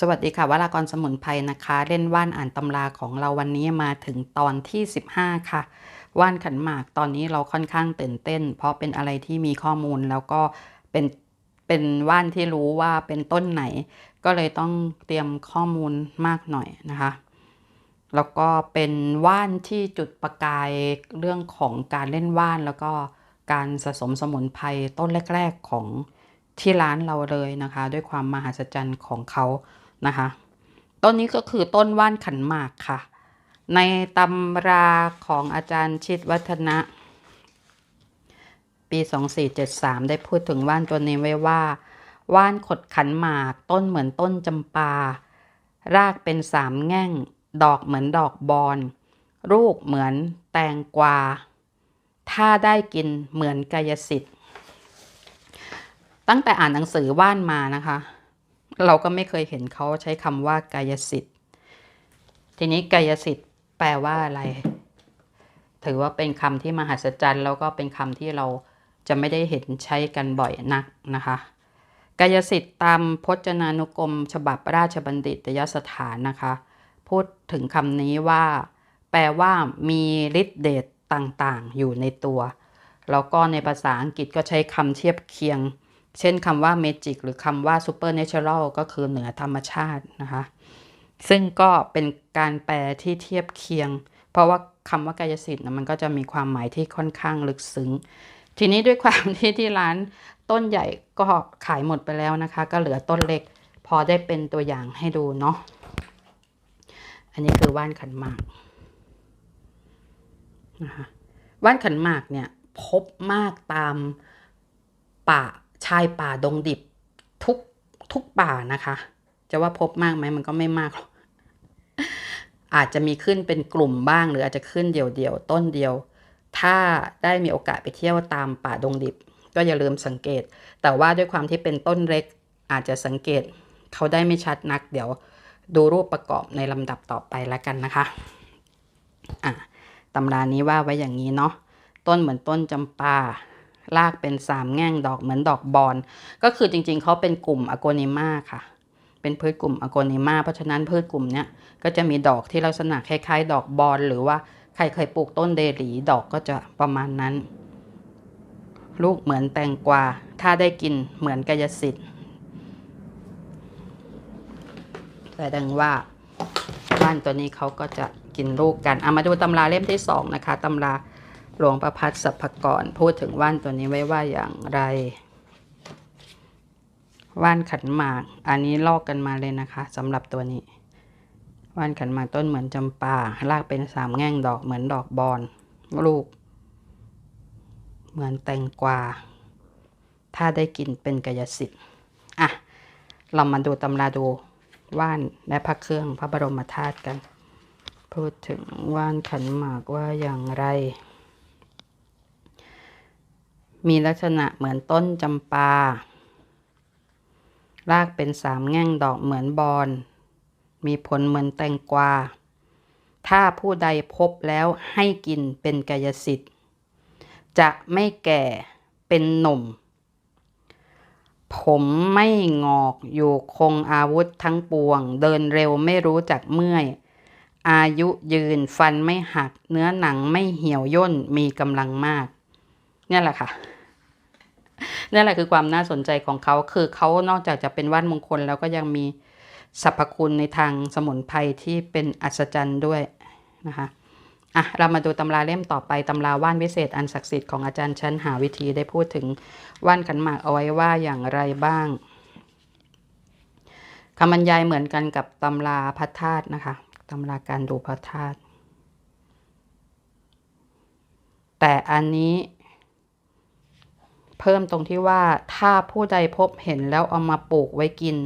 สวัสดีค่ะวรากรสมุนไพรนะคะ เล่นว่านอ่านตำราของเราวันนี้มาถึงตอนที่ 15 ค่ะ ว่านขันหมากตอนนี้เราค่อนข้างตื่นเต้น เพราะเป็นอะไรที่มีข้อมูลแล้วก็เป็นเป็นว่านที่รู้ว่าเป็นต้นไหน ก็เลยต้องเตรียมข้อมูลมากหน่อยนะคะ แล้วก็เป็นว่านที่จุดประกายเรื่องของการเล่นว่าน แล้วก็การสะสมสมุนไพรต้นแรก ๆของที่ร้านเราเลยนะคะ ด้วยความมหัศจรรย์ของเขา นะคะ ต้นนี้ก็คือต้นว่านขันหมากค่ะ ในตำราของอาจารย์ชิดวัฒนะ ปี 2473 ได้พูดถึงว่านตัวนี้ไว้ว่า ว่านขดขันหมาก ต้นเหมือนต้นจำปา รากเป็นสามแง่ง ดอกเหมือนดอกบอนลูกเหมือนแตงกวา ถ้าได้กินเหมือนกายสิทธิ์ ตั้งแต่อ่านหนังสือว่านมานะคะ เราก็ไม่เคยเห็นเขาใช้คำว่ากายสิทธิ์ ทีนี้กายสิทธิ์แปลว่าอะไร ถือว่าเป็นคำที่มหัศจรรย์แล้วก็เป็นคำที่เราจะไม่ได้เห็นใช้กันบ่อยนักนะคะกายสิทธิ์ตามพจนานุกรม ฉบับราชบัณฑิตยสถานนะคะ พูดถึงคำนี้ว่า แปลว่ามีฤทธิ์เดชต่างๆ อยู่ในตัว แล้วก็ในภาษาอังกฤษก็ใช้คำเทียบเคียง เช่นคำว่า magic หรือคำว่า supernatural ก็คือเหนือธรรมชาตินะคะ ซึ่งก็เป็นการแปลที่เทียบเคียง เพราะว่าคำว่ากายสิทธิ์นะมันก็จะมีความหมายที่ค่อนข้างลึกซึ้ง ทีนี้ด้วยความที่ที่ร้านต้นใหญ่ก็ขายหมดไปแล้วนะคะ ก็เหลือต้นเล็ก พอได้เป็นตัวอย่างให้ดูเนาะ อันนี้คือว่านขันหมากนะคะว่านขันหมากเนี่ยพบมากตามป่า ชายป่าดงดิบทุกทุกป่านะคะ จะว่าพบมากไหมมันก็ไม่มากหรอกอาจจะมีขึ้นเป็นกลุ่มบ้าง หรืออาจจะขึ้นเดี่ยวๆต้นเดียว ถ้าได้มีโอกาสไปเที่ยวตามป่าดงดิบ ก็อย่าลืมสังเกต แต่ว่าด้วยความที่เป็นต้นเล็ก อาจจะสังเกตเขาได้ไม่ชัดนัก เดี๋ยวดูรูปประกอบในลำดับต่อไปแล้วกันนะคะอะตำรานี้ว่าไว้อย่างนี้เนาะต้นเหมือนต้นจำปา รากเป็นสามแง่งดอกเหมือนดอกบอนก็คือจริงๆเขาเป็นกลุ่มอโกนิมาค่ะ เป็นพืชกลุ่มอโกนิมาเพราะฉะนั้นพืชกลุ่มเนี้ยก็จะมีดอกที่ลักษณะคล้ายๆ ดอกบอนหรือว่าใครเคยปลูกต้นเดลีดอกก็จะประมาณนั้น ลูกเหมือนแตงกวาถ้าได้กินเหมือนกายสิทธิ์แสดงว่าบ้านตัวนี้เขาก็จะกินลูกกันเอามาดูตำราเล่มที่สองนะคะตำรา หลวงประพัฒสัพพกรพูดถึงว่านตัวนี้ไว้ว่าอย่างไร ว่านขันหมาก อันนี้ลอกกันมาเลยนะคะสำหรับตัวนี้ ว่านขันหมากต้นเหมือนจำปารากเป็นสามแง่งดอกเหมือนดอกบอนลูก เหมือนแตงกวา ถ้าได้กินเป็นกายสิทธิ์อะ เรามาดูตำราดูว่านและพระเครื่องพระบรมธาตุกัน พูดถึงว่านขันหมากว่าอย่างไร มีลักษณะเหมือนต้นจำปา รากเป็นสามแง่งดอกเหมือนบอน มีผลเหมือนแตงกวา ถ้าผู้ใดพบแล้วให้กินเป็นกายสิทธิ์ จะไม่แก่เป็นหนุ่ม ผมไม่งอกอยู่คงอาวุธทั้งปวง เดินเร็วไม่รู้จักเมื่อย อายุยืนฟันไม่หัก เนื้อหนังไม่เหี่ยวย่นมีกำลังมากนี่แหละค่ะ นี่แหละคือความน่าสนใจของเขาคือเขานอกจากจะเป็นว่านมงคลแล้วก็ยังมีสรรพคุณในทางสมุนไพรที่เป็นอัศจรรย์ด้วยนะคะอะเรามาดูตำราเล่มต่อไปตำราว่านวิเศษอันศักดิ์สิทธิ์ของอาจารย์ชั้นหาวิธีได้พูดถึงว่านขันหมากเอาไว้ว่าอย่างไรบ้างคำบรรยายเหมือนกันกับตำราพระธาตุนะคะตำราการดูพระธาตุแต่อันนี้ เพิ่มตรงที่ว่าถ้าผู้ใดพบเห็นแล้วเอามาปลูกไว้กิน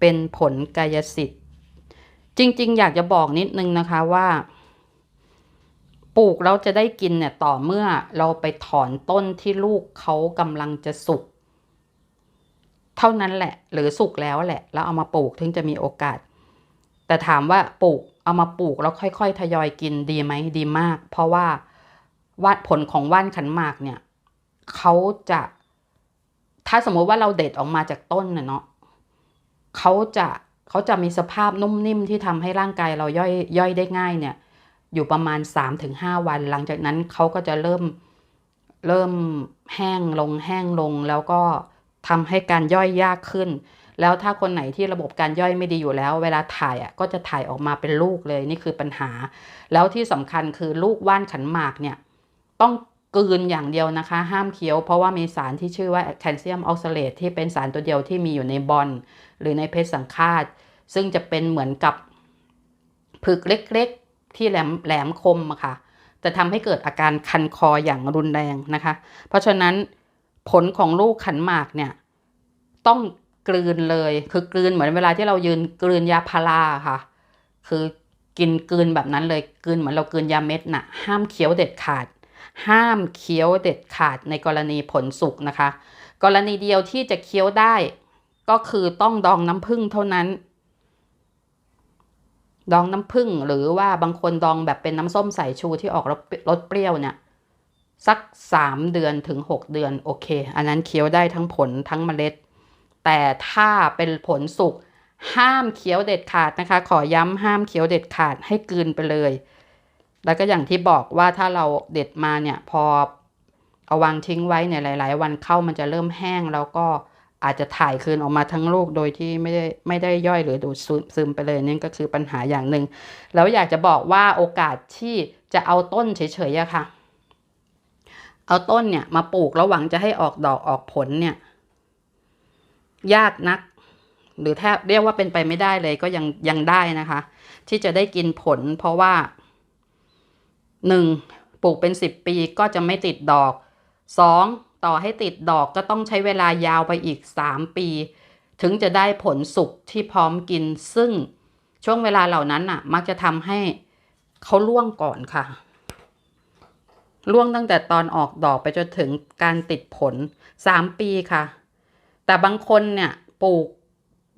เป็นผลกายสิทธิ์ จริง ๆ อยากจะบอกนิดนึงนะคะว่าปลูกเราจะได้กินเนี่ยต่อเมื่อเราไปถอนต้นที่ลูกเขากำลังจะสุก เท่านั้นแหละ หรือสุกแล้วแหละ แล้วเอามาปลูกถึงจะมีโอกาส แต่ถามว่าปลูกเอามาปลูกแล้วค่อย ๆ ทยอยกินดีไหมดีมาก เพราะว่าวัดผลของว่านขันหมากเนี่ย เขาจะ ถ้าสมมติว่าเราเด็ดออกมาจากต้นเนาะเขาจะเขาจะมีสภาพนุ่มนิ่มที่ทำให้ร่างกายเราย่อยย่อยได้ง่ายเนี่ย อยู่ประมาณ 3-5 วัน หลังจากนั้นเขาก็จะเริ่มเริ่มแห้งลงแห้งลง แล้วก็ทำให้การย่อยยากขึ้น แล้วถ้าคนไหนที่ระบบการย่อยไม่ดีอยู่แล้ว เวลาถ่ายอะก็จะถ่ายออกมาเป็นลูกเลยนี่คือปัญหา แล้วที่สำคัญคือลูกว่านขันหมากเนี่ย ต้อง กลืนอย่างเดียวนะคะ ห้ามเคี้ยวเพราะว่ามีสารที่ชื่อว่าแคลเซียมออกซาเลตที่เป็นสารตัวเดียวที่มีอยู่ในบอลหรือในเพชรสังฆาต ซึ่งจะเป็นเหมือนกับผึกเล็กๆ ที่แหลมแหลมคมอะค่ะจะทำให้เกิดอาการคันคออย่างรุนแรงนะคะ เพราะฉะนั้นผลของลูกขันหมากเนี่ยต้องกลืนเลย คือกลืนเหมือนเวลาที่เรายืนกลืนยาพาราค่ะ คือกินกลืนแบบนั้นเลยกลืนเหมือนเรากลืนยาเม็ดน่ะห้ามเคี้ยวเด็ดขาด ห้ามเคี้ยวเด็ดขาดในกรณีผลสุกนะคะ กรณีเดียวที่จะเคี้ยวได้ ก็คือต้องดองน้ำผึ้งเท่านั้น ดองน้ำผึ้งหรือว่าบางคนดองแบบเป็นน้ำส้มสายชูที่ออกรสเปรี้ยวเนี่ยสักสามเดือนถึงหกเดือนโอเค อันนั้นเคี้ยวได้ทั้งผลทั้งเมล็ด แต่ถ้าเป็นผลสุกห้ามเคี้ยวเด็ดขาดนะคะ ขอย้ำห้ามเคี้ยวเด็ดขาดให้กลืนไปเลย แล้วก็อย่างที่บอกว่าถ้าเราเด็ดมาเนี่ยพอเอาวางทิ้งไว้เนี่ยหลาย ๆ วันเข้ามันจะเริ่มแห้งแล้วก็อาจจะถ่ายคืนออกมาทั้งลูกโดยที่ไม่ได้ไม่ได้ย่อยหรือดูดซึมไปเลยนี่ก็คือปัญหาอย่างหนึ่งแล้วอยากจะบอกว่าโอกาสที่จะเอาต้นเฉยๆอะค่ะ เอาต้นเนี่ยมาปลูกแล้วหวังจะให้ออกดอกออกผลเนี่ย ยากนัก หรือแทบเรียกว่าเป็นไปไม่ได้เลยก็ยังยังได้นะคะ ที่จะได้กินผลเพราะว่า หนึ่งปลูกเป็นสิบปีก็จะไม่ติดดอกสองต่อให้ติดดอกก็ต้องใช้เวลายาวไปอีกสามปี ถึงจะได้ผลสุกที่พร้อมกิน ซึ่งช่วงเวลาเหล่านั้นน่ะ มักจะทำให้เขาล่วงก่อนค่ะล่วงตั้งแต่ตอนออกดอกไปจนถึงการติดผลสามปีค่ะ แต่บางคนเนี่ยปลูก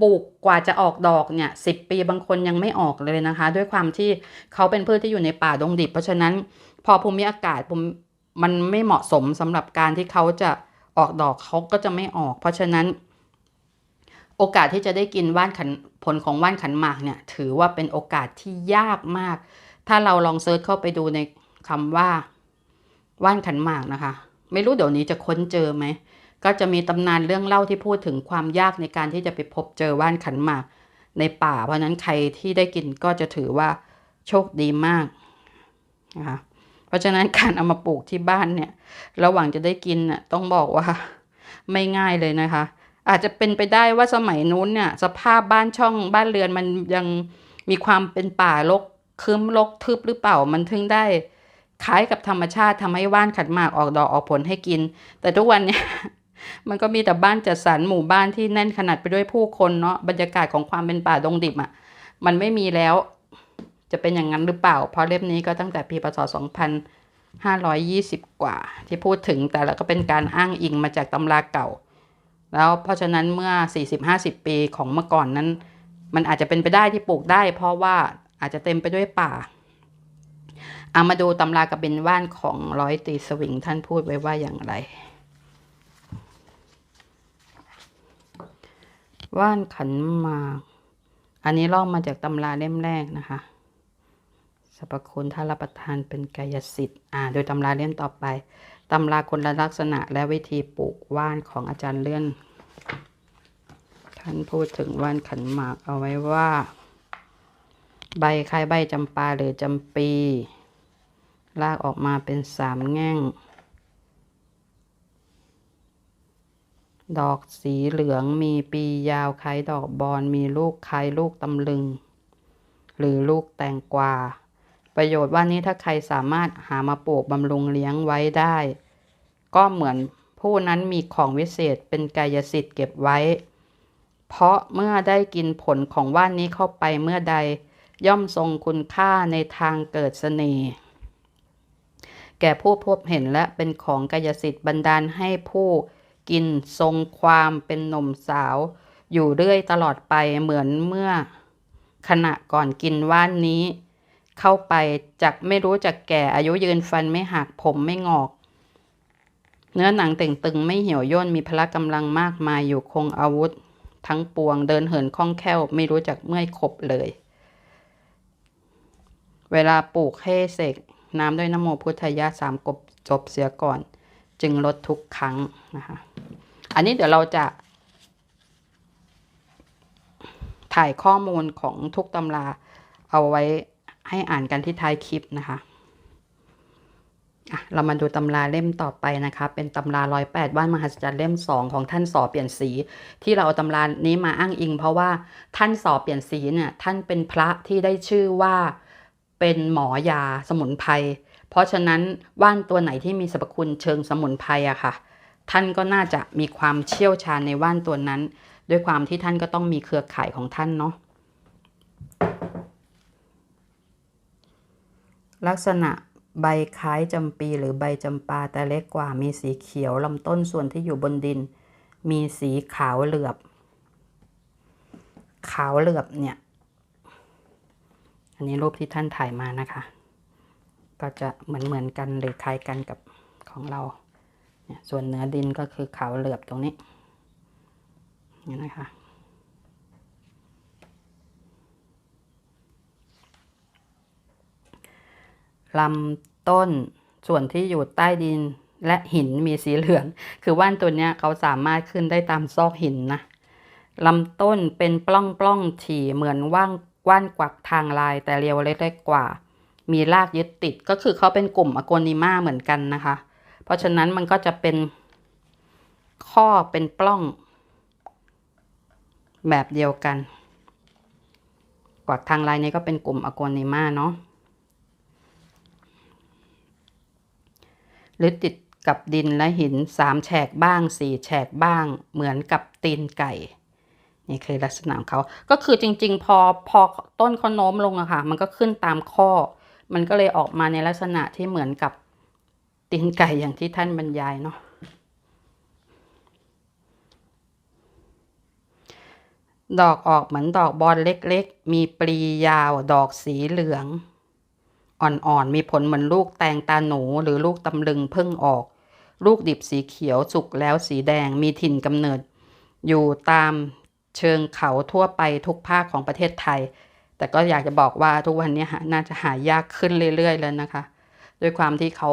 ปลูกกว่าจะออกดอกเนี่ยสิบปีบางคนยังไม่ออกเลยนะคะ ด้วยความที่เขาเป็นพืชที่อยู่ในป่าดงดิบ เพราะฉะนั้นพอภูมิอากาศมันไม่เหมาะสมสำหรับการที่เขาจะออกดอกเขาก็จะไม่ออก เพราะฉะนั้นโอกาสที่จะได้กินว่านขันผลของว่านขันหมากเนี่ยถือว่าเป็นโอกาสที่ยากมาก ถ้าเราลองเซิร์ชเข้าไปดูในคำว่าว่านขันหมากนะคะ ไม่รู้เดี๋ยวนี้จะค้นเจอไหม ก็จะมีตำนานเรื่องเล่าที่พูดถึงความยากในการที่จะไปพบเจอว่านขันหมาก ในป่า เพราะนั้นใครที่ได้กินก็จะถือว่าโชคดีมากนะคะเพราะฉะนั้นการเอามาปลูกที่บ้านเนี่ย ระหว่างจะได้กินน่ะต้องบอกว่าไม่ง่ายเลยนะคะ อาจจะเป็นไปได้ว่าสมัยนู้นเนี่ย สภาพบ้านช่องบ้านเรือนมันยังมีความเป็นป่ารกคืมรกทึบหรือเปล่ามันถึงได้คล้ายกับธรรมชาติทำให้ว่านขัดหมากออกดอกออกผลให้กิน แต่ทุกวันเนี่ย มันก็มีแต่บ้านจัดสรรหมู่บ้านที่แน่นขนาดไปด้วยผู้คนเนาะบรรยากาศของความเป็นป่าดงดิบอะ่ะมันไม่มีแล้ว จะเป็นอย่างนั้นหรือเปล่า เพราะเล่มนี้ก็ตั้งแต่ปีพศ2520 กว่า ที่พูดถึงแต่แล้วก็เป็นการอ้างอิงมาจากตำราเก่า แล้วเพราะฉะนั้นเมื่อ 40-50 ปีของเมื่อก่อนนั้น มันอาจจะเป็นไปได้ที่ปลูกได้ เพราะว่าอาจจะเต็มไปด้วยป่าเอามาดูตำรากับเบนว่านของร้อยตีสวิงท่านพูดไว้ว่าอย่างไร ว่านขันหมากอันนี้ลอกมาจากตำราเล่มแรกนะคะสรรพคุณถ้ารับประทานเป็นกายสิทธิ์อ่า โดยตำราเล่มต่อไปตำราคนละลักษณะและวิธีปลูกว่านของอาจารย์เลื่อนท่านพูดถึงว่านขันหมากเอาไว้ว่า ใบคล้ายใบจำปาหรือจำปี ลากออกมาเป็นสามแง่ง ดอกสีเหลืองมีปียาวคล้ายดอกบอนมีลูกคล้ายลูกตำลึง หรือลูกแตงกวา ประโยชน์ว่านี้ถ้าใครสามารถหามาปลูกบำรุงเลี้ยงไว้ได้ ก็เหมือนผู้นั้นมีของวิเศษเป็นกายสิทธิ์เก็บไว้ เพราะเมื่อได้กินผลของว่านนี้เข้าไปเมื่อใด ย่อมทรงคุณค่าในทางเกิดเสน่ห์แก่ผู้พบเห็นและเป็นของกายสิทธิ์บันดาลให้ผู้ กินทรงความเป็นหนุ่มสาว อยู่เรื่อยตลอดไปเหมือนเมื่อ ขณะก่อนกินว่านนี้ เข้าไปจักไม่รู้จักแก่อายุยืนฟันไม่หักผมไม่งอก เนื้อหนังต่งตึงไม่เหี่ยวย่นมีพละกำลังมากมายอยู่คงอาวุธ ทั้งปวงเดินเหินคล่องแคล่วไม่รู้จักเมื่อยขบเลย เวลาปลูกให้เสกน้ำด้วยนโมพุทธยะสามกบจบเสียก่อน จึงลดทุกครั้งนะคะ อันนี้เดี๋ยวเราจะ ถ่ายข้อมูลของทุกตำรา เอาไว้ให้อ่านกันที่ท้ายคลิปนะคะเรามาดูตำราเล่มต่อไปนะคะ เป็นตำราร้อยแปดว่านมหัศจรรย์เล่มสองของท่านสอเปลี่ยนสี ที่เราเอาตำรานี้มาอ้างอิง เพราะว่าท่านสอเปลี่ยนสีเนี่ยท่านเป็นพระที่ได้ชื่อว่าเป็นหมอยาสมุนไพรเพราะฉะนั้นว่านตัวไหนที่มีสรรพคุณเชิงสมุนไพรอะค่ะ ท่านก็น่าจะมีความเชี่ยวชาญในว่านตัวนั้น ด้วยความที่ท่านก็ต้องมีเครือข่ายของท่านเนาะลักษณะใบคล้ายจำปีหรือใบจำปาแต่เล็กกว่ามีสีเขียวลำต้นส่วนที่อยู่บนดิน มีสีขาวเหลือบ ขาวเหลือบเนี่ย อันนี้รูปที่ท่านถ่ายมานะคะ ก็จะเหมือนเหมือนกันหรือคล้ายกันกับของเรา ส่วนเนื้อดินก็คือเขาเหลือบตรงนี้นี่นะคะ ลำต้นส่วนที่อยู่ใต้ดินและหินมีสีเหลือง คือว่านตัวเนี้ยเขาสามารถขึ้นได้ตามซอกหินนะลำต้นเป็นปล้องปล้องถี่เหมือนว่างว่านกวักทางลายแต่เรียวเล็กๆกว่า มีรากยึดติดก็คือเขาเป็นกลุ่มอโกนิมาเหมือนกันนะคะ เพราะฉะนั้นมันก็จะเป็นข้อเป็นปล้อง แบบเดียวกัน กวักทางลายนี้ก็เป็นกลุ่มอโกนิมาเนาะหรือติดกับดินและหินสามแฉกบ้างสี่แฉกบ้าง เหมือนกับตีนไก่ นี่คือลักษณะของเขา ก็คือจริง ๆ พอพอต้นเขาโน้มลงอะค่ะ มันก็ขึ้นตามข้อ มันก็เลยออกมาในลักษณะที่เหมือนกับ ตีนไก่อย่างที่ท่านบรรยายเนาะดอกออกเหมือนดอกบอลเล็กๆ มีปลียาว ดอกสีเหลือง อ่อนๆ มีผลเหมือนลูกแตงตาหนูหรือลูกตำลึงเพิ่งออก ลูกดิบสีเขียวสุกแล้วสีแดง มีถิ่นกำเนิด อยู่ตามเชิงเขาทั่วไปทุกภาคของประเทศไทย แต่ก็อยากจะบอกว่าทุกวันนี้น่าจะหายากขึ้นเรื่อยๆ แล้วนะคะ ด้วยความที่เขา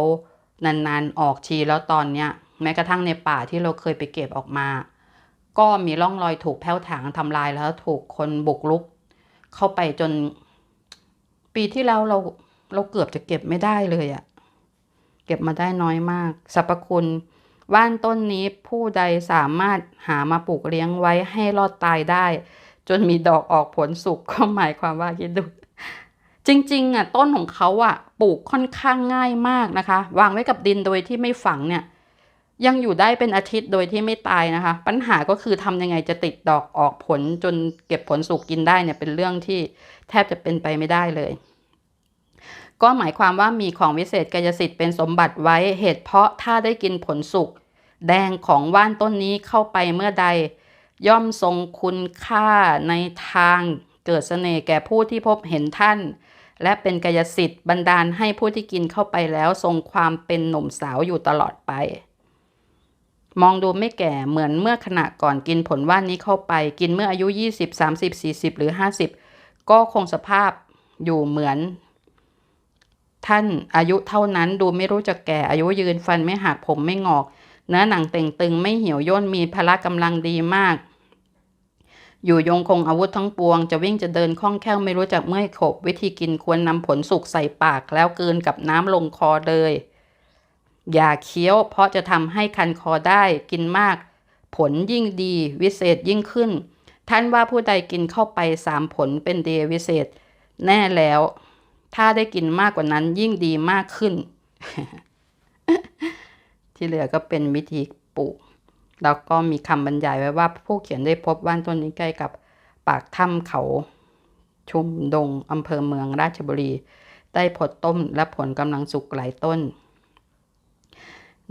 นานๆออกทีแล้วตอนเนี้ยแม้กระทั่งในป่าที่เราเคยไปเก็บออกมา ก็มีร่องรอยถูกแผ้วถางทำลายแล้วถูกคนบุกรุก เข้าไปจน ปีที่แล้วเราเราเกือบจะเก็บไม่ได้เลยอะเก็บมาได้น้อยมากสรรพคุณว่านต้นนี้ผู้ใดสามารถหามาปลูกเลี้ยงไว้ให้รอดตายได้ จนมีดอกออกผลสุกก็หมายความว่าคิดดู จริงๆอะต้นของเขาอะปลูกค่อนข้างง่ายมากนะคะ วางไว้กับดินโดยที่ไม่ฝังเนี่ยยังอยู่ได้เป็นอาทิตย์โดยที่ไม่ตายนะคะ ปัญหาก็คือทำยังไงจะติดดอกออกผลจนเก็บผลสุกกินได้เนี่ยเป็นเรื่องที่แทบจะเป็นไปไม่ได้เลย ก็หมายความว่ามีของวิเศษกายสิทธิ์เป็นสมบัติไว้เหตุเพราะถ้าได้กินผลสุกแดงของว่านต้นนี้เข้าไปเมื่อใด ย่อมทรงคุณค่าในทางเกิดเสน่ห์แก่ผู้ที่พบเห็นท่าน และเป็นกายสิทธิ์บันดาลให้ผู้ที่กินเข้าไปแล้ว ทรงความเป็นหนุ่มสาวอยู่ตลอดไป มองดูไม่แก่เหมือนเมื่อขณะก่อนกินผลว่านนี้เข้าไปกินเมื่ออายุ 20 30 40 หรือ 50 ก็คงสภาพอยู่เหมือน ท่านอายุเท่านั้นดูไม่รู้จะแก่อายุยืนฟันไม่หักผมไม่งอก เนื้อหนังเต่งตึงไม่เหี่ยวย่นมีพละกำลังดีมาก อยู่ยงคงอาวุธทั้งปวง จะวิ่งจะเดินคล่องแคล่วไม่รู้จักเมื่อยขบ วิธีกินควรนำผลสุกใส่ปากแล้วกลืนกับน้ำลงคอเลย อย่าเคี้ยวเพราะจะทำให้คันคอได้กินมาก ผลยิ่งดีวิเศษยิ่งขึ้น ท่านว่าผู้ใดกินเข้าไปสามผลเป็นเดวิเศษ แน่แล้ว ถ้าได้กินมากกว่านั้นยิ่งดีมากขึ้น ที่เหลือก็เป็นวิธีปลูก แล้วก็มีคำบรรยายไว้ว่าผู้เขียนได้พบว่านต้นนี้ใกล้กับปากถ้ำเขาชุมดงอำเภอเมืองราชบุรี ได้ผลต้มและผลกำลังสุกหลายต้น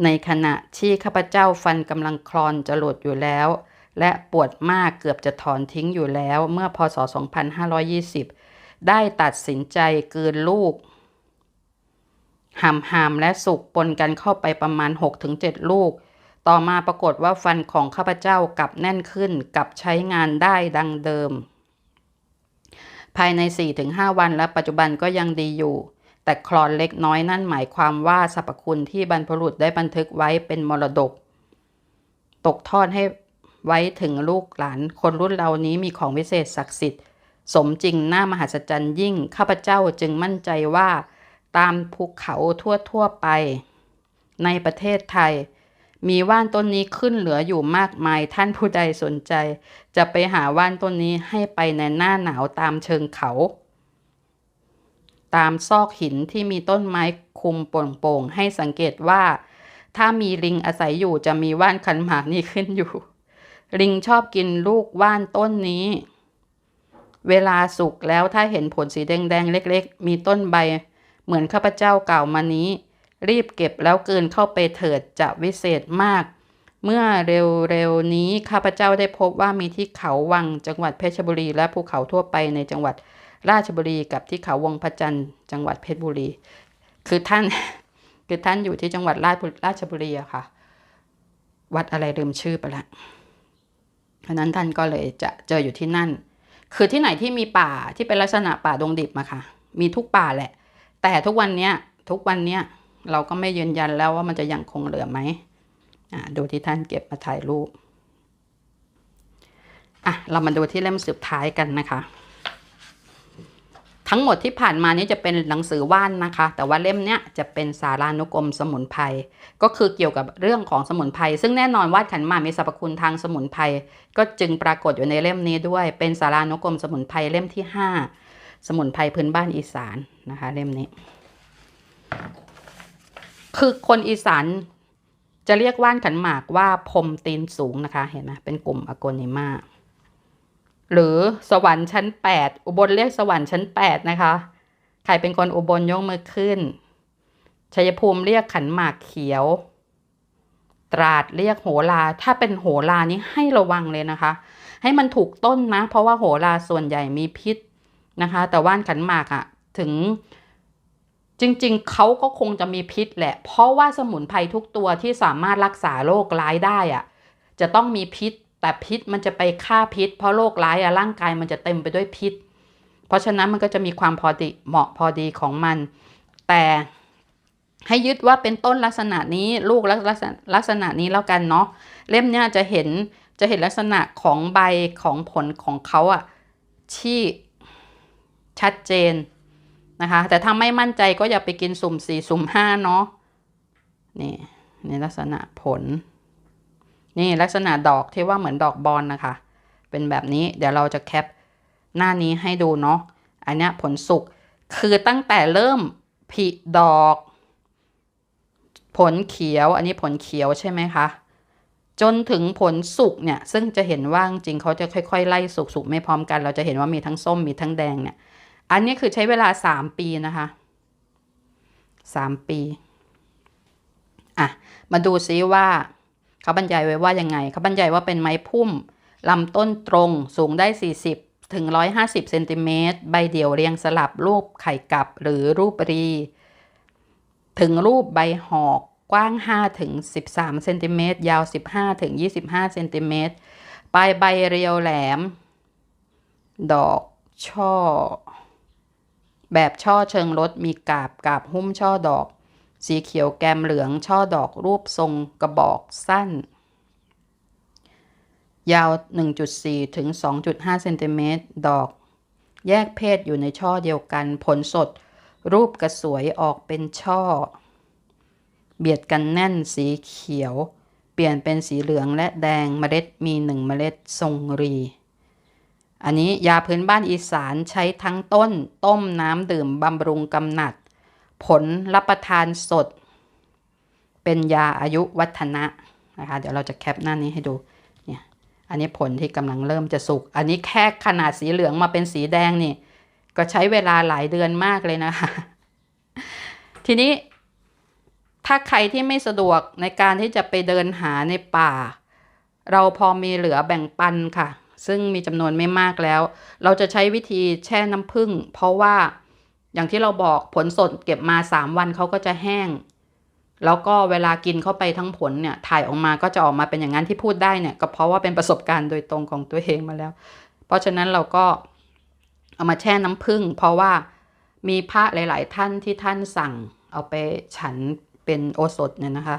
ในขณะที่ข้าพเจ้าฟันกำลังคลอนจะหลุดอยู่แล้ว และปวดมากเกือบจะถอนทิ้งอยู่แล้วเมื่อพศ 2520 ได้ตัดสินใจเกินลูกหามหามและสุกปนกันเข้าไปประมาณ 6-7 ลูก ต่อมาปรากฏว่าฟันของข้าพเจ้ากลับแน่นขึ้นกลับใช้งานได้ดังเดิม ภายใน 4-5 วันและปัจจุบันก็ยังดีอยู่ แต่คลอนเล็กน้อยนั่นหมายความว่าสรรพคุณที่บรรพบุรุษได้บันทึกไว้เป็นมรดก ตกทอดให้ไว้ถึงลูกหลาน คนรุ่นเรานี้มีของวิเศษศักดิ์สิทธิ์ สมจริงหน่ามหัศจรรย์ยิ่ง ข้าพเจ้าจึงมั่นใจว่า ตามภูเขาทั่วๆไป ในประเทศไทย มีว่านต้นนี้ขึ้นเหลืออยู่มากมาย ท่านผู้ใดสนใจ จะไปหาว่านต้นนี้ให้ไปในหน้าหนาวตามเชิงเขา ตามซอกหินที่มีต้นไม้คุมโป่งๆให้สังเกตว่า ถ้ามีลิงอาศัยอยู่จะมีว่านขันหมากนี้ขึ้นอยู่ ลิงชอบกินลูกว่านต้นนี้ เวลาสุกแล้วถ้าเห็นผลสีแดงๆเล็ก ๆ มีต้นใบ เหมือนข้าพเจ้ากล่าวมานี้ รีบเก็บแล้วเกินเข้าไปเถิดจะวิเศษมาก เมื่อเร็วๆนี้ข้าพเจ้าได้พบว่ามีที่เขาวังจังหวัดเพชรบุรี และภูเขาทั่วไปในจังหวัดราชบุรี กับที่เขาวงพระจันทร์จังหวัดเพชรบุรี คือท่านคือท่านอยู่ที่จังหวัดราชบุราชบุรีอะค่ะ วัดอะไรลืมชื่อไปละเพราะนั้นท่านก็เลยจะเจออยู่ที่นั่น คือที่ไหนที่มีป่าที่เป็นลักษณะป่าดงดิบมาค่ะ มีทุกป่าแหละ แต่ทุกวันเนี้ยทุกวันเนี้ย เราก็ไม่ยืนยันแล้วว่ามันจะยังคงเหลือไหมอ่าดูที่ท่านเก็บมาถ่ายรูปอะเรามาดูที่เล่มสุดท้ายกันนะคะ ทั้งหมดที่ผ่านมานี้จะเป็นหนังสือว่านนะคะ แต่ว่าเล่มเนี้ยจะเป็นสารานุกรมสมุนไพรก็คือเกี่ยวกับเรื่องของสมุนไพรซึ่งแน่นอนว่าขันมามีสรรพคุณทางสมุนไพรก็จึงปรากฏอยู่ในเล่มนี้ด้วย เป็นสารานุกรมสมุนไพรเล่มที่ 5 สมุนไพรพื้นบ้านอีสานนะคะ เล่มนี้ คือคนอีสานจะเรียกว่านขันหมากว่าพรมตีนสูงนะคะ เห็นไหมเป็นกลุ่มอโกนิมาหรือสวรรค์ชั้น 8 อุบลเรียกสวรรค์ชั้น 8 นะคะ ใครเป็นคนอุบลยกมือขึ้น ชัยภูมิเรียกขันหมากเขียว ตราดเรียกโหราถ้าเป็นโหรานี้ให้ระวังเลยนะคะ ให้มันถูกต้นนะ เพราะว่าโหราส่วนใหญ่มีพิษนะคะ แต่ว่านขันหมากอะถึง จริง ๆ เขาก็คงจะมีพิษแหละ เพราะว่าสมุนไพรทุกตัวที่สามารถรักษาโรคร้ายได้อะจะต้องมีพิษ แต่พิษมันจะไปฆ่าพิษ เพราะโรคร้ายอะร่างกายมันจะเต็มไปด้วยพิษ เพราะฉะนั้นมันก็จะมีความพอดีเหมาะพอดีของมัน แต่ให้ยึดว่าเป็นต้นลักษณะนี้ลูกลักษณะลักษณะนี้แล้วกันเนาะเล่มเนี้ยจะเห็นจะเห็นลักษณะของใบของผลของเขาอะที่ชัดเจน นะคะ แต่ถ้าไม่มั่นใจก็อย่าไปกินสุ่มสี่สุ่มห้าเนาะนี่นี่ลักษณะผล นี่ลักษณะดอกที่ว่าเหมือนดอกบอลนะคะ เป็นแบบนี้เดี๋ยวเราจะแคปหน้านี้ให้ดูเนาะอันนี้ผลสุกคือตั้งแต่เริ่มผลิดอก ผลเขียวอันนี้ผลเขียวใช่ไหมคะจนถึงผลสุกเนี่ย ซึ่งจะเห็นว่าจริงเขาจะค่อยๆ ไล่สุกสุกไม่พร้อมกัน เราจะเห็นว่ามีทั้งส้มมีทั้งแดงเนี่ย อันนี้คือใช้เวลาสามปีนะคะสามปี อะ มาดูซิว่าเขาบรรยายไว้ว่ายังไง เขาบรรยายว่าเป็นไม้พุ่มลำต้นตรงสูงได้ 40 ถึง 150เซนติเมตรใบเดี่ยวเรียงสลับรูปไข่กับหรือรูปรี ถึงรูปใบหอกกว้าง 5 ถึง 13เซนติเมตรยาว 15 ถึง 25เซนติเมตรปลายใบเรียวแหลม ดอกช่อ แบบช่อเชิงรถมีกาบกาบหุ้มช่อดอก สีเขียวแกมเหลืองช่อดอกรูปทรงกระบอกสั้น ยาว 1.4 ถึง 2.5 เซนติเมตรดอก แยกเพศอยู่ในช่อเดียวกัน ผลสด รูปกระสวยออกเป็นช่อ เบียดกันแน่นสีเขียว เปลี่ยนเป็นสีเหลืองและแดงเมล็ดมีหนึ่งเมล็ดทรงรี อันนี้ยาพื้นบ้านอีสานใช้ทั้งต้น ต้มน้ำดื่มบำรุงกำหนัด ผลรับประทานสด เป็นยาอายุวัฒนะนะคะ เดี๋ยวเราจะแคปหน้านี้ให้ดูเนี่ยอันนี้ผลที่กำลังเริ่มจะสุก อันนี้แค่ขนาดสีเหลืองมาเป็นสีแดงนี่ ก็ใช้เวลาหลายเดือนมากเลยนะคะ ทีนี้ถ้าใครที่ไม่สะดวกในการที่จะไปเดินหาในป่า เราพอมีเหลือแบ่งปันค่ะ ซึ่งมีจำนวนไม่มากแล้ว เราจะใช้วิธีแช่น้ำผึ้งเพราะว่าอย่างที่เราบอกผลสดเก็บมา 3 วันเขาก็จะแห้ง แล้วก็เวลากินเข้าไปทั้งผลเนี่ยถ่ายออกมาก็จะออกมาเป็นอย่างนั้นที่พูดได้เนี่ยก็เพราะว่าเป็นประสบการณ์โดยตรงของตัวเองมาแล้ว เพราะฉะนั้นเราก็เอามาแช่น้ำผึ้งเพราะว่ามีพระหลาย ๆ ท่านที่ท่านสั่งเอาไปฉันเป็นโอสถเนี่ยนะคะ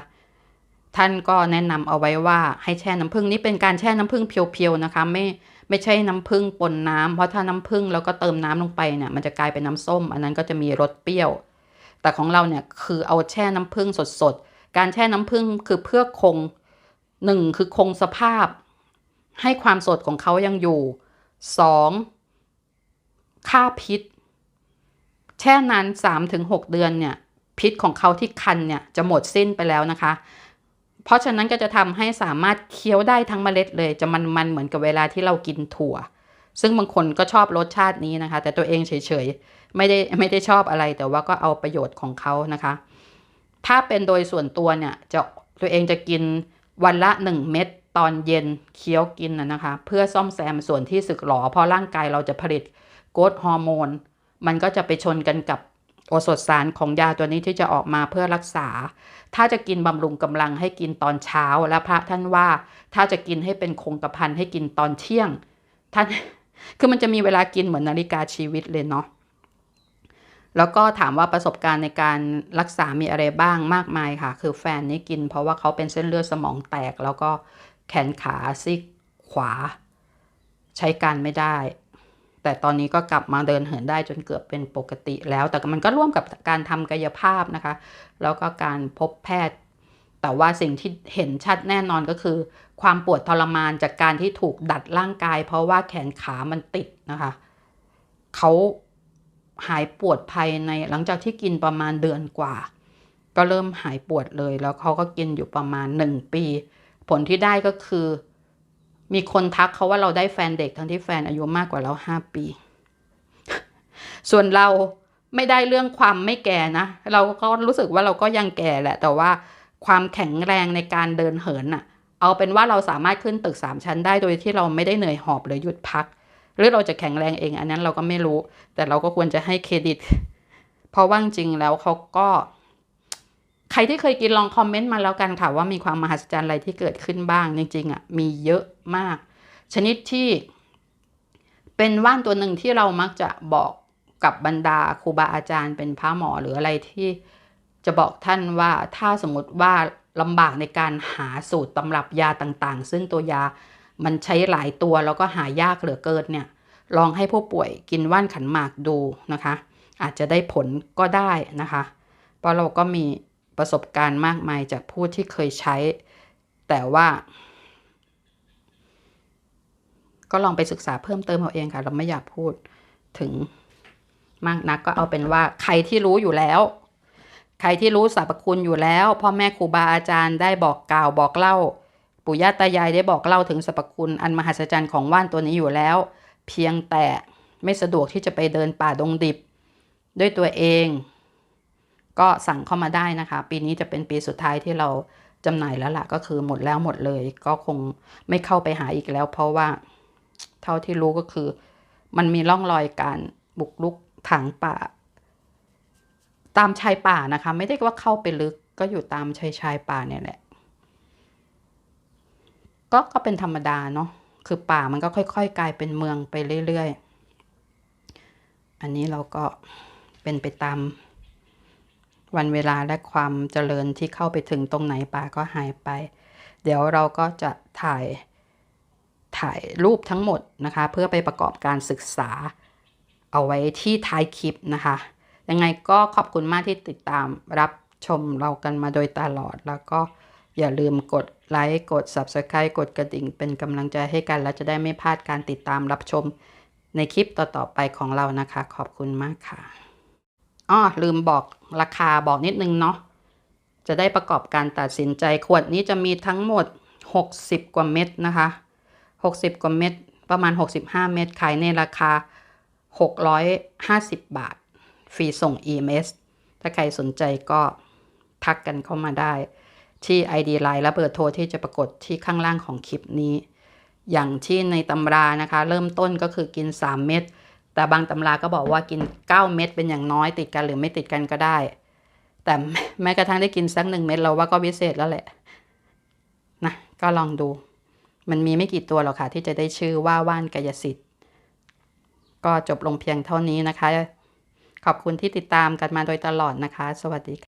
ท่านก็แนะนำเอาไว้ว่าให้แช่น้ำผึ้งนี่เป็นการแช่น้ำผึ้งเพียวๆนะคะ ไม่ไม่ใช่น้ำผึ้งปนน้ำเพราะถ้าน้ำผึ้งแล้วก็เติมน้ำลงไปเนี่ยมันจะกลายเป็นน้ำส้ม อันนั้นก็จะมีรสเปรี้ยว แต่ของเราเนี่ยคือเอาแช่น้ำผึ้งสดๆ การแช่น้ำผึ้งคือเพื่อคงหนึ่งคือคงสภาพ ให้ความสดของเขายังอยู่สองค่าพิษ แช่นาน3-6 เดือนเนี่ยพิษของเขาที่คันเนี่ยจะหมดสิ้นไปแล้วนะคะ เพราะฉะนั้นก็จะทำให้สามารถเคี้ยวได้ทั้งเมล็ดเลย จะมันๆเหมือนกับเวลาที่เรากินถั่ว ซึ่งบางคนก็ชอบรสชาตินี้นะคะ แต่ตัวเองเฉยๆไม่ได้ไม่ได้ชอบอะไรแต่ว่าก็เอาประโยชน์ของเขานะคะ ถ้าเป็นโดยส่วนตัวเนี่ยจะตัวเองจะกินวันละ 1 เม็ดตอนเย็นเคี้ยวกินนะนะคะ เพื่อซ่อมแซมส่วนที่สึกหรอเพราะร่างกายเราจะผลิตโกรทฮอร์โมนมันก็จะไปชนกันกับ โอสถสารของยาตัวนี้ที่จะออกมาเพื่อรักษา ถ้าจะกินบำรุงกำลังให้กินตอนเช้า และพระท่านว่า ถ้าจะกินให้เป็นคงกระพันให้กินตอนเที่ยง ท่าน คือมันจะมีเวลากินเหมือนนาฬิกาชีวิตเลยเนาะ แล้วก็ถามว่าประสบการณ์ในการรักษามีอะไรบ้างมากมายค่ะ คือแฟนนี่กิน เพราะว่าเขาเป็นเส้นเลือดสมองแตก แล้วก็แขนขาซีกขวา ใช้การไม่ได้ แต่ตอนนี้ก็กลับมาเดินเหินได้จนเกือบเป็นปกติแล้ว แต่มันก็ร่วมกับการทำกายภาพนะคะ แล้วก็การพบแพทย์ แต่ว่าสิ่งที่เห็นชัดแน่นอนก็คือ ความปวดทรมานจากการที่ถูกดัดร่างกาย เพราะว่าแขนขามันติดนะคะ เขาหายปวดภายในหลังจากที่กินประมาณเดือนกว่า ก็เริ่มหายปวดเลย แล้วเขาก็กินอยู่ประมาณหนึ่งปี ผลที่ได้ก็คือ มีคนทักเขาว่าเราได้แฟนเด็กทั้งที่แฟนอายุมากกว่าเราห้าปี ส่วนเราไม่ได้เรื่องความไม่แก่นะ เราก็รู้สึกว่าเราก็ยังแก่แหละ แต่ว่าความแข็งแรงในการเดินเหินน่ะเอาเป็นว่าเราสามารถขึ้นตึกสามชั้นได้โดยที่เราไม่ได้เหนื่อยหอบหรือหยุดพัก หรือเราจะแข็งแรงเองอันนั้นเราก็ไม่รู้ แต่เราก็ควรจะให้เครดิต เพราะว่าจริงแล้วเขาก็ ใครที่เคยกินลองคอมเมนต์มาแล้วกันค่ะ ว่ามีความมหัศจรรย์อะไรที่เกิดขึ้นบ้าง จริงๆอะมีเยอะมาก ชนิดที่เป็นว่านตัวหนึ่งที่เรามักจะบอกกับบรรดาครูบาอาจารย์เป็นพระหมอหรืออะไรที่จะบอกท่านว่าถ้าสมมติว่าลำบากในการหาสูตรตำรับยาต่างๆ ซึ่งตัวยามันใช้หลายตัวแล้วก็หายากเหลือเกินเนี่ย ลองให้ผู้ป่วยกินว่านขันหมากดูนะคะ อาจจะได้ผลก็ได้นะคะ เพราะเราก็มี ประสบการณ์มากมายจากผู้ที่เคยใช้ แต่ว่า ก็ลองไปศึกษาเพิ่มเติมเอาเองค่ะ เราไม่อยากพูดถึงมากนักก็เอาเป็นว่าใครที่รู้อยู่แล้ว ใครที่รู้สรรพคุณอยู่แล้วพ่อแม่ครูบาอาจารย์ได้บอกกล่าวบอกเล่า ปู่ย่าตายายได้บอกเล่าถึงสรรพคุณอันมหัศจรรย์ของว่านตัวนี้อยู่แล้ว เพียงแต่ไม่สะดวกที่จะไปเดินป่าดงดิบ ด้วยตัวเอง ก็สั่งเข้ามาได้นะคะ ปีนี้จะเป็นปีสุดท้ายที่เราจำหน่ายแล้วล่ะก็คือหมดแล้วหมดเลย ก็คงไม่เข้าไปหาอีกแล้ว เพราะว่าเท่าที่รู้ก็คือ มันมีร่องรอยการบุกรุกถังป่า ตามชายป่านะคะ ไม่ได้ว่าเข้าไปลึกก็อยู่ตามชายชายป่าเนี่ยแหละ ก็ก็เป็นธรรมดาเนาะคือป่ามันก็ค่อย ๆ กลายเป็นเมืองไปเรื่อยๆ อันนี้เราก็เป็นไปตาม วันเวลาและความเจริญที่เข้าไปถึงตรงไหนป่าก็หายไป เดี๋ยวเราก็จะถ่ายถ่ายรูปทั้งหมดนะคะ เพื่อไปประกอบการศึกษาเอาไว้ที่ท้ายคลิปนะคะ ยังไงก็ขอบคุณมากที่ติดตามรับชมเรากันมาโดยตลอด แล้วก็อย่าลืมกดไลค์ กด Subscribe กดกระดิ่ง เป็นกำลังใจให้กัน และจะได้ไม่พลาดการติดตามรับชมในคลิปต่อๆไปของเรานะคะ ขอบคุณมากค่ะ อ้อลืมบอกราคาบอกนิดนึงเนาะจะได้ประกอบการตัดสินใจขวดนี้จะมีทั้งหมด 60 กว่าเม็ดนะคะ 60 กว่าเม็ดประมาณ 65 เม็ดขายในราคา 650 บาท ฟรีส่ง EMS ถ้าใครสนใจก็ทักกันเข้ามาได้ ที่ ID Line และเบอร์โทรที่จะปรากฏที่ข้างล่างของคลิปนี้ อย่างที่ในตำรานะคะ เริ่มต้นก็คือกิน 3 เม็ด แต่บางตำราก็บอกว่ากิน 9 เม็ดเป็นอย่างน้อยติดกันหรือไม่ติดกันก็ได้ แต่แม้กระทั่งได้กินสักหนึ่งเม็ดเราว่าก็พิเศษแล้วแหละนะก็ลองดู มันมีไม่กี่ตัวหรอกค่ะ ที่จะได้ชื่อว่าว่านกายสิทธิ์ ก็จบลงเพียงเท่านี้นะคะ ขอบคุณที่ติดตามกันมาโดยตลอดนะคะ สวัสดีค่ะ